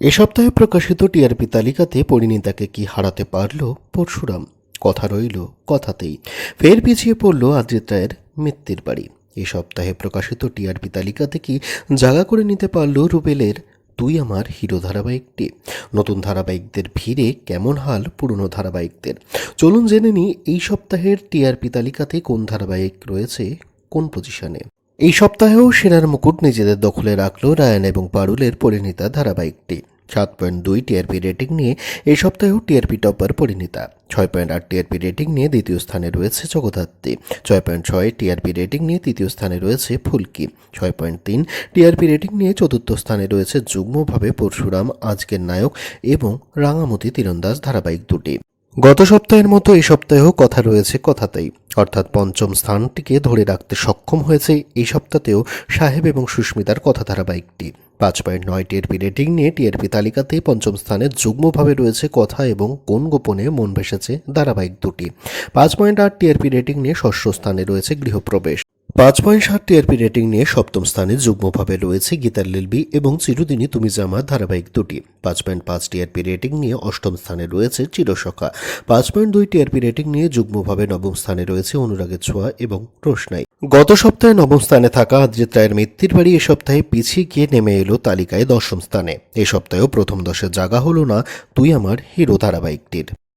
এ সপ্তাহে প্রকাশিত টিআরপি তালিকাতে পরিণীতাকে কি হারাতে পারল পরশুরাম? কথা রইল কথাতেই। ফের পিছিয়ে পড়ল আদ্রিত রায়ের মৃত্যুর বাড়ি। এ সপ্তাহে প্রকাশিত টিআরপি তালিকাতে কি জায়গা করে নিতে পারল রুবেলের তুই আমার হিরো ধারাবাহিকটি? নতুন ধারাবাহিকদের ভিড়ে কেমন হাল পুরনো ধারাবাহিকদের? চলুন জেনে নিই এই সপ্তাহের টিআরপি তালিকাতে কোন ধারাবাহিক রয়েছে কোন পজিশনে এই সপ্তাহেও সেরার মুকুট নিজেদের দখলে রাখল রায়ান এবং পারুলের পরিণীতা ধারাবাহিকটি। সাত পয়েন্ট দুই টিআরপি রেটিং নিয়ে এই সপ্তাহেও টিআরপি টপার পরিণীতা। ছয় পয়েন্ট আট টিআরপি রেটিং নিয়ে দ্বিতীয় স্থানে রয়েছে জগদ্ধাত্রী। ছয় পয়েন্ট ছয় টিআরপি রেটিং নিয়ে তৃতীয় স্থানে রয়েছে ফুলকি। ছয় পয়েন্ট তিন টিআরপি রেটিং নিয়ে চতুর্থ স্থানে রয়েছে যুগ্মভাবে পরশুরাম, আজকের নায়ক এবং রাঙামতি তীরন্দাজ ধারাবাহিক দুটি। গত সপ্তাহের মতো এই সপ্তাহেও কথা রয়েছে কথাতেই। অর্থাৎ পঞ্চম স্থানটিকে ধরে রাখতে সক্ষম হয়েছে এই সপ্তাহতেও সাহেব এবং সুস্মিতার কথা ধারাবাহিকটি পাঁচ পয়েন্ট নয় টিআরপি রেটিং নিয়ে টিআরপি তালিকাতে পঞ্চম স্থানে যুগ্মভাবে রয়েছে কথা এবং কোন গোপনে মন ভেসেছে ধারাবাহিক দুটি। পাঁচ পয়েন্ট আট টিআরপি রেটিং নিয়ে ষষ্ঠ স্থানে রয়েছে গৃহপ্রবেশ। পাঁচ পয়েন্ট সাত টিআরপি রেটিং নিয়ে সপ্তম স্থানে যুগ্মভাবে রয়েছে গীতার লিলবি এবং চিরদিনই তুমি জামা ধারাবাহিক দুটি। পাঁচ পয়েন্ট পাঁচ টিআরপি রেটিং নিয়ে অষ্টম স্থানে রয়েছে চিরসখা। পাঁচ পয়েন্ট দুই টিআরপি রেটিং নিয়ে যুগ্মভাবে নবম স্থানে রয়েছে অনুরাগের ছোঁয়া এবং রোশনাই। গত সপ্তাহে নবম স্থানে থাকা আদ্রিত রায়ের মৃত্যুর বাড়ি এ সপ্তাহে পিছিয়ে গিয়ে নেমে এলো তালিকায় দশম স্থানে। এ সপ্তাহেও প্রথম দশে জায়গা হলো না তুই আমার হিরো ধারাবাহিকটির।